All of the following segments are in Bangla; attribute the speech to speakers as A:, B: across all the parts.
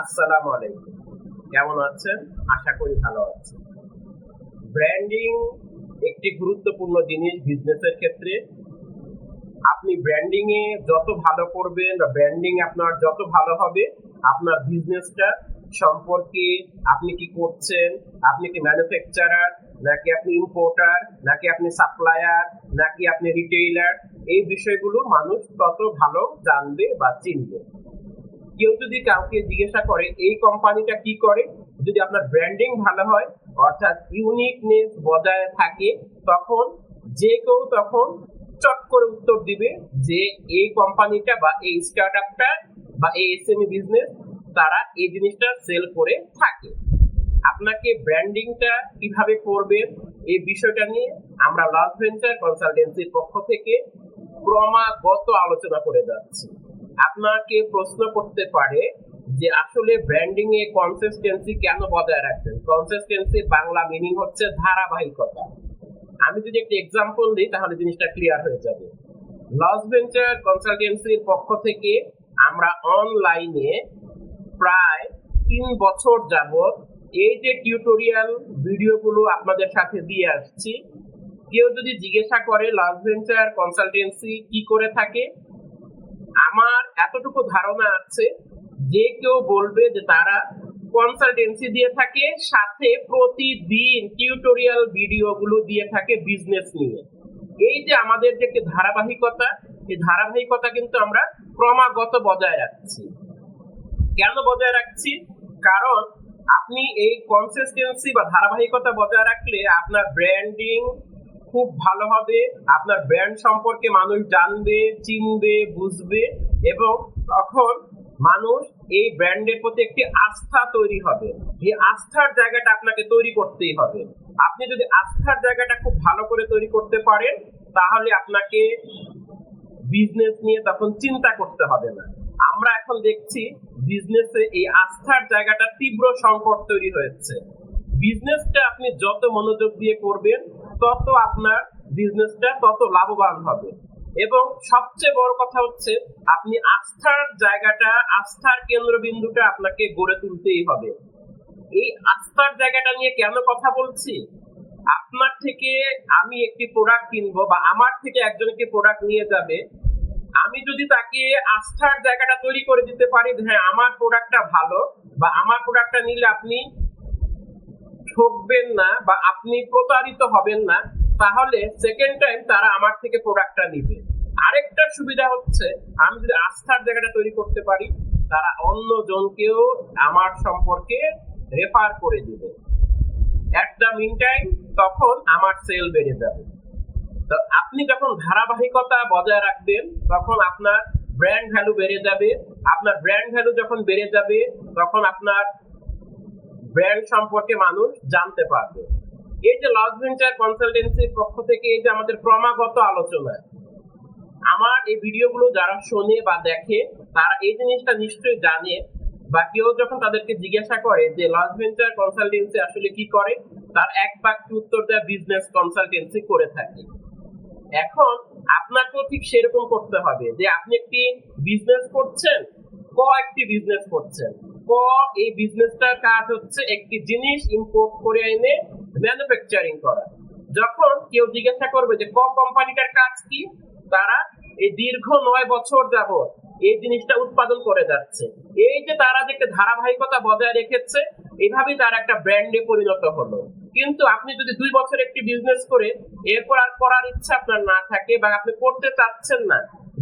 A: আসসালামু আলাইকুম। কেমন আছেন? আশা করি ভালো আছেন। ব্র্যান্ডিং একটি গুরুত্বপূর্ণ জিনিস বিজনেসের ক্ষেত্রে। আপনি ব্র্যান্ডিং এ যত ভালো করবেন বা ব্র্যান্ডিং আপনার যত ভালো হবে, আপনার বিজনেসটা সম্পর্কে আপনি কি করছেন? আপনি কি ম্যানুফ্যাকচারার নাকি আপনি ইম্পোর্টার নাকি আপনি সাপ্লায়ার নাকি আপনি রিটেইলার এই বিষয়গুলো মানুষ তত ভালো জানবে বা চিনবে। কেউ যদি কাউকে জিজ্ঞাসা করে, এই কোম্পানিটা কি করে? যদি আপনার ব্র্যান্ডিং ভালো হয়, অর্থাৎ ইউনিকনেস বজায় থাকে, তখন, যে কেউ তখন চট করে উত্তর দিবে যে এই কোম্পানিটা বা এই স্টার্ট আপটা বা এই এসএমই বিজনেস তারা এই জিনিসটা সেল করে থাকে। আপনাকে ব্র্যান্ডিংটা কীভাবে করবেন, এই বিষয়টা নিয়ে আমরা লস ভেঞ্চার কনসালটেন্সির পক্ষ থেকে ক্রমাগত আলোচনা করে যাচ্ছি। আপনাকে প্রশ্ন করতে পারে যে আসলে ব্র্যান্ডিং এ কনসিস্টেন্সি কেন বজায় রাখবেন? কনসিস্টেন্সি বাংলা মিনিং হচ্ছে ধারাবাহিকতা। আমি যদি একটা এক্সাম্পল দিই, তাহলে জিনিসটা ক্লিয়ার হয়ে যাবে। লস ভেঞ্চার কনসালটেন্সির পক্ষ থেকে আমরা অনলাইনে প্রায় তিন বছর যাবত এই যে টিউটোরিয়াল ভিডিওগুলো আপনাদের সাথে দিয়ে আসছি, কেউ যদি জিজ্ঞাসা করে লস ভেঞ্চার কনসালটেন্সি কি করে থাকে আমার এতটুকু ধারণা আছে যে কেউ বলবে যে তারা কনসালটেন্সি দিয়ে থাকে, সাথে প্রতিদিন টিউটোরিয়াল ভিডিওগুলো দিয়ে থাকে বিজনেস নিয়ে। এই যে আমাদের যে একটি ধারাবাহিকতা, এই ধারাবাহিকতা কিন্তু আমরা ক্রমাগত বজায় রাখছি। কেন বজায় রাখছি? কারণ আপনি এই কনসিস্টেন্সি বা ধারাবাহিকতা বজায় রাখলে আপনার ব্র্যান্ডিং খুব ভালো হবে। আপনার ব্র্যান্ড সম্পর্কে মানুষ জানবে, চিনবে, বুঝবে এবং তখন মানুষ এই ব্র্যান্ডের প্রতি একটি আস্থা তৈরি হবে। এই আস্থার জায়গাটা আপনাকে তৈরি করতেই হবে। আপনি যদি আস্থার জায়গাটা খুব ভালো করে তৈরি করতে পারেন, তাহলে আপনাকে বিজনেস নিয়ে তখন চিন্তা করতে হবে না। আমরা এখন দেখছি বিজনেসে এই আস্থার জায়গাটা তীব্র সংকট তৈরি হয়েছে। বিজনেসটা আপনি যত মনোযোগ দিয়ে করবেন তত আপনার বিজনেসটা তত লাভবান হবে। এবং সবচেয়ে বড় কথা হচ্ছে, আপনি আস্থার জায়গাটা, আস্থার কেন্দ্রবিন্দুটা আপনাকে গড়ে তুলতেই হবে। এই আস্থার জায়গাটা নিয়ে কেন কথা বলছি? আপনার থেকে আমি একটি প্রোডাক্ট কিনবো বা আমার থেকে একজনকে প্রোডাক্ট নিয়ে যাবে? আমি যদি তাকে আস্থার জায়গাটা তৈরি করে দিতে পারি হ্যাঁ আমার প্রোডাক্টটা ভালো বা আমার প্রোডাক্টটা নিলে আপনি ঠকবেন না বা আপনি প্রতারিত হবেন না, তাহলে সেকেন্ড টাইম তারা আমার থেকে প্রোডাক্টটা নিবে। আরেকটা সুবিধা হচ্ছে, আমি যদি আস্থার জায়গাটা তৈরি করতে পারি, তারা অন্য জনকেও আমার সম্পর্কে রেফার করে দিবে। অ্যাট দ্য মিন টাইম তখন আমার সেল বেড়ে যাবে। তো আপনি যখন ধারাবাহিকতা বজায় রাখবেন, তখন আপনার ব্র্যান্ড ভ্যালু বেড়ে যাবে। আপনার ব্র্যান্ড ভ্যালু যখন বেড়ে যাবে, তখন আপনার ব্র্যান্ড সম্পর্কে মানুষ জানতে পারবে। এই যে লস ভেঞ্চার কনসালটেন্সির পক্ষ থেকে এই যে আমাদের ক্রমাগত আলোচনা, আমার এই ভিডিওগুলো যারা শোনে বা দেখে, তারা এই জিনিসটা নিশ্চয়ই জানে বা কেউ যখন তাদেরকে জিজ্ঞাসা করে যে লস ভেঞ্চার কনসালটেন্সি আসলে কি করে, তার এক বাক্যে উত্তর দেওয়া বিজনেস কনসালটেন্সি করে থাকে। এখন আপনাকেও ঠিক সেরকম করতে হবে যে আপনি একটি বিজনেস করছেন, ক একটি বিজনেস করছেন। ক এই বিজনেসটার কাজ হচ্ছে একটি জিনিস ইম্পোর্ট করে এনে ম্যানুফ্যাকচারিং করা। যখন কেউ জিজ্ঞাসা করবে যে, ক কোম্পানিটার কাজ কি? তারা এই দীর্ঘ নয় বছর এই জিনিসটা উৎপাদন করে যাচ্ছে। এই যে তারা যে একটা ধারাবাহিকতা বজায় রেখেছে এইভাবেই তার একটা ব্র্যান্ডে পরিণত হলো। কিন্তু আপনি যদি দুই বছর একটি বিজনেস করে এরপর আর করার ইচ্ছা আপনার না থাকে বা আপনি করতে চাচ্ছেন না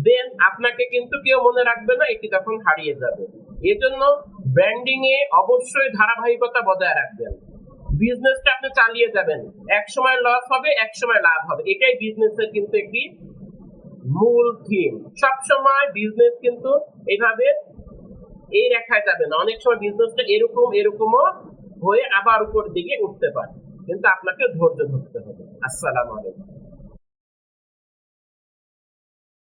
A: দেন আপনাকে কিন্তু কেউ মনে রাখবে না, এটি তখন হারিয়ে যাবে। এজন্য ব্র্যান্ডিং এ অবশ্যই ধারাবাহিকতা বজায় রাখবেন। বিজনেসটা আপনি চালিয়ে যাবেন। এক সময় লস হবে এক সময় লাভ হবে। এটাই বিজনেসের কিন্তু একটি মূল থিম সবসময় বিজনেস কিন্তু এইভাবে এই রেখায় যাবে না। অনেক সময় বিজনেসটা এরকম, এরকমও হয়ে আবার উপর দিকে উঠতে পারে। কিন্তু আপনাকে ধৈর্য ধরতে হবে। আসসালামু আলাইকুম।